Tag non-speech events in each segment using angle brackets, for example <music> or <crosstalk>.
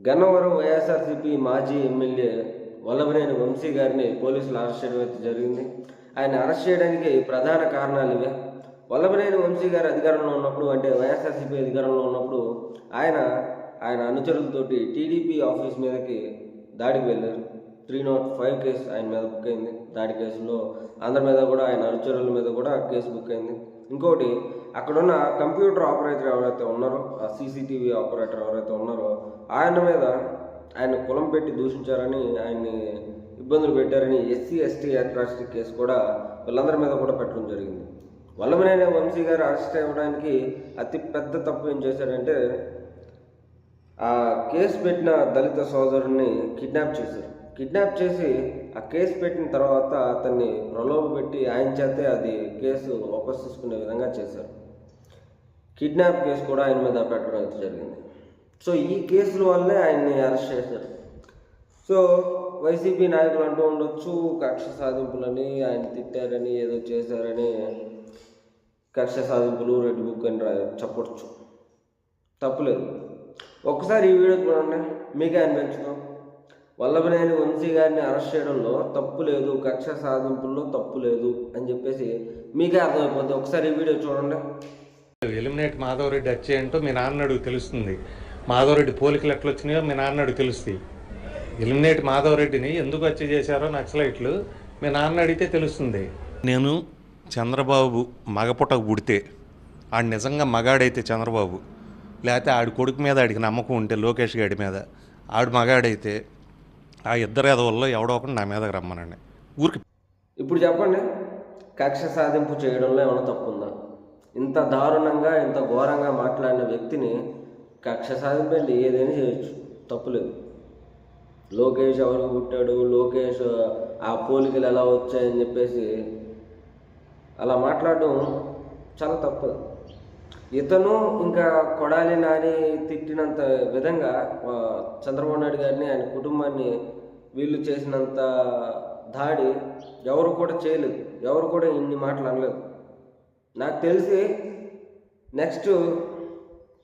గన్నవరం వైఎస్ఆర్సీపీ మాజీ ఎమ్మెల్యే వల్లభనేని వంశీ గారిని పోలీసులు అరెస్ట్ చేయడం అయితే జరిగింది. ఆయన అరెస్ట్ చేయడానికి ప్రధాన కారణాలు ఇవే. వల్లభనేని వంశీ గారు అధికారంలో ఉన్నప్పుడు అంటే వైఎస్ఆర్సీపీ అధికారంలో ఉన్నప్పుడు ఆయన ఆయన అనుచరులతోటి టీడీపీ ఆఫీస్ మీదకి దాడికి వెళ్ళారు. త్రీ నాట్ ఫైవ్ కేసు ఆయన మీద బుక్ అయింది. దాడి కేసులో అందరి మీద కూడా ఆయన అనుచరుల మీద కూడా కేసు బుక్ అయింది. ఇంకోటి అక్కడున్న కంప్యూటర్ ఆపరేటర్ ఎవరైతే ఉన్నారో ఆ సీసీటీవీ ఆపరేటర్ ఎవరైతే ఉన్నారో ఆయన మీద ఆయన కులం పెట్టి దూషించారని ఆయన్ని ఇబ్బందులు పెట్టారని ఎస్సీ ఎస్టీ అట్రాసిటీ కేసు కూడా వీళ్ళందరి మీద కూడా పెట్టడం జరిగింది. వల్లభనేని వంశీ గారు అరెస్ట్ అవ్వడానికి అతి పెద్ద తప్పు ఏం చేశారంటే ఆ కేసు పెట్టిన దళిత సోదరుని కిడ్నాప్ చేశారు. కిడ్నాప్ చేసి ఆ కేసు పెట్టిన తర్వాత అతన్ని ప్రలోభ పెట్టి ఆయన చేతే అది కేసు వాపస్ తీసుకునే విధంగా చేశారు. కిడ్నాప్ కేసు కూడా ఆయన మీద పెట్టడం అయితే జరిగింది. సో ఈ కేసుల వల్లే ఆయన్ని అరెస్ట్ చేశారు. సో వైసీపీ నాయకులు అంటూ ఉండొచ్చు కక్ష సాధింపులని ఆయన తిట్టారని ఏదో చేశారని కక్ష సాధింపులు రెడ్ బుక్ అని చెప్పొచ్చు. తప్పులేదు. ఒక్కసారి ఈ వీడియో చూడండి. మీకే పెంచుదాం వల్లభనేని వంశీ గారిని అరెస్ట్ చేయడంలో తప్పు లేదు కక్ష సాధింపుల్లో తప్పు లేదు అని చెప్పేసి మీకే అర్థమైపోతుంది ఒకసారి ఈ వీడియో చూడండి. ఎలిమినేట్ మాధవరెడ్డి వచ్చే ఏంటో మీ నాన్నడుగు తెలుస్తుంది. మాధవరెడ్డి పోలికలు ఎట్లా వచ్చినాయో మీ నాన్నడుగు తెలుస్తాయి ఎలిమినేట్ మాధవరెడ్డిని ఎందుకు వచ్చి చేశారో నక్సలైట్లు మీ నాన్న అడిగితే తెలుస్తుంది. నేను చంద్రబాబు మగపుటకు పుడితే ఆడు నిజంగా మగాడైతే చంద్రబాబు లేకపోతే ఆడి కొడుకు మీద ఆడికి నమ్మకం ఉంటే లోకేష్ గాడి మీద ఆడు మగాడైతే ఆ ఇద్దరు ఎదవల్లో ఎవడో ఒకటి నా మీదకి రమ్మనండి. ఊరికి ఇప్పుడు చెప్పండి కక్ష సాధింపు చేయడంలో ఏమైనా తప్పు ఉందా ఇంత దారుణంగా ఇంత ఘోరంగా మాట్లాడిన వ్యక్తిని కక్ష సాధింపు ఏదైనా చేయొచ్చు తప్పులేదు లోకేష్ ఎవరికి పుట్టాడు లోకేష్ ఆ పోలికలు ఎలా వచ్చాయని చెప్పేసి అలా మాట్లాడడం చాలా తప్పదు ఇతను ఇంకా కొడాలి నాని తిట్టినంత విధంగా చంద్రబాబు నాయుడు గారిని ఆయన కుటుంబాన్ని వీళ్ళు చేసినంత దాడి ఎవరు కూడా చేయలేదు. ఎవరు కూడా ఇన్ని మాటలు అనలేదు. నాకు తెలిసి నెక్స్ట్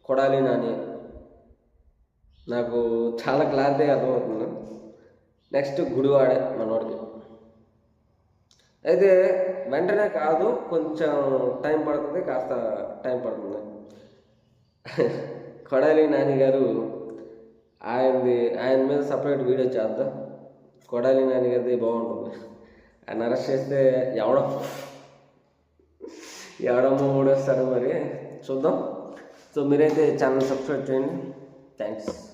కొడాలి నాని. నాకు చాలా క్లారిటీ అర్థమవుతుంది. నెక్స్ట్ గుడివాడే మనోడికి అయితే వెంటనే కాదు కొంచెం టైం పడుతుంది కాస్త టైం పడుతుంది. <laughs> కొడాలి నాని గారు ఆయనది ఆయన మీద సపరేట్ వీడియో చేద్దాం. కొడాలి నాని గారిది బాగుంటుంది. ఆయన అరెస్ట్ చేస్తే ఎవడో ఎవడమ్మో ఓడేస్తారు మరి చూద్దాం. సో మీరైతే ఛానల్ సబ్స్క్రైబ్ చేయండి. థ్యాంక్స్.